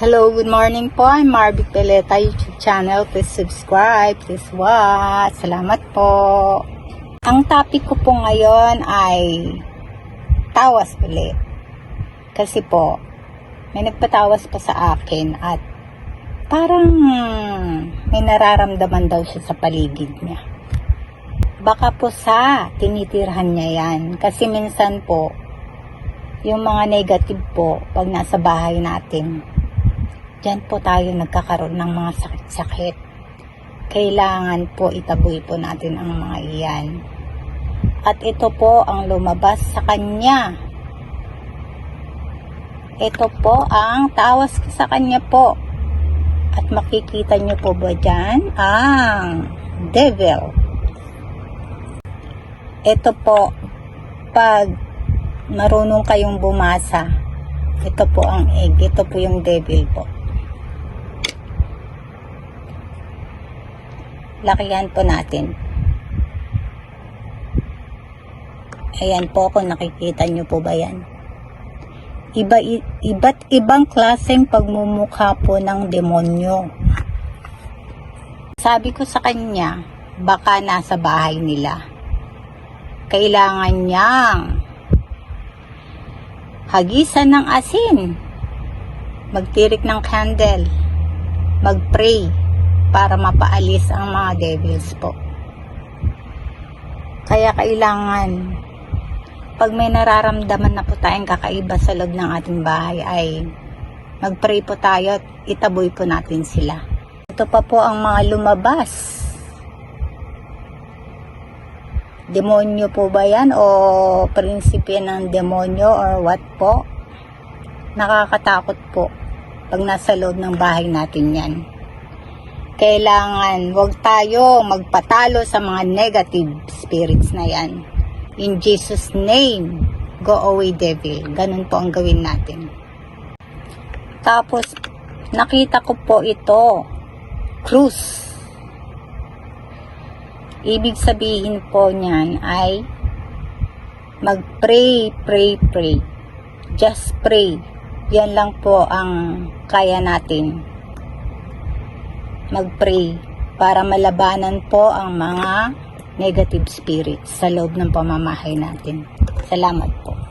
Hello, good morning po. I'm Marvic Peleta YouTube channel. Please subscribe, please watch. Salamat po. Ang topic ko po ngayon ay tawas ulit. Kasi po, may nagpatawas pa sa akin at parang may nararamdaman daw siya sa paligid niya. Baka po sa tinitirhan niya yan. Kasi minsan po, yung mga negative po, pag nasa bahay natin, Diyan po tayo nagkakaroon ng mga sakit-sakit. Kailangan po itaboy po natin ang mga iyan. At ito po ang lumabas sa kanya. Ito po ang tawas sa kanya po. At makikita nyo po ba dyan ang devil. Ito po, pag marunong kayong bumasa, ito po ang egg, ito po yung devil po. Lakihan po natin. Ayan po kung nakikita nyo po ba yan. Iba, iba't ibang klaseng pagmumukha po ng demonyo. Sabi ko sa kanya, baka nasa bahay nila. Kailangan niyang hagisan ng asin, magtirik ng candle, magpray, para mapaalis ang mga devils po. Kaya kailangan, pag may nararamdaman na po tayong kakaiba sa loob ng ating bahay ay magpray po tayo at itaboy po natin sila. Ito pa po ang mga lumabas. Demonyo po ba yan o prinsipyo ng demonyo or what po? Nakakatakot po pag nasa loob ng bahay natin yan kailangan wag tayo magpatalo sa mga negative spirits na yan. In Jesus name, go away devil. Ganun po ang gawin natin. Tapos, nakita ko po ito, cruise. Ibig sabihin po niyan ay mag-pray, pray, pray. Just pray. Yan lang po ang kaya natin mag-pray para malabanan po ang mga negative spirits sa loob ng pamamahay natin. Salamat po.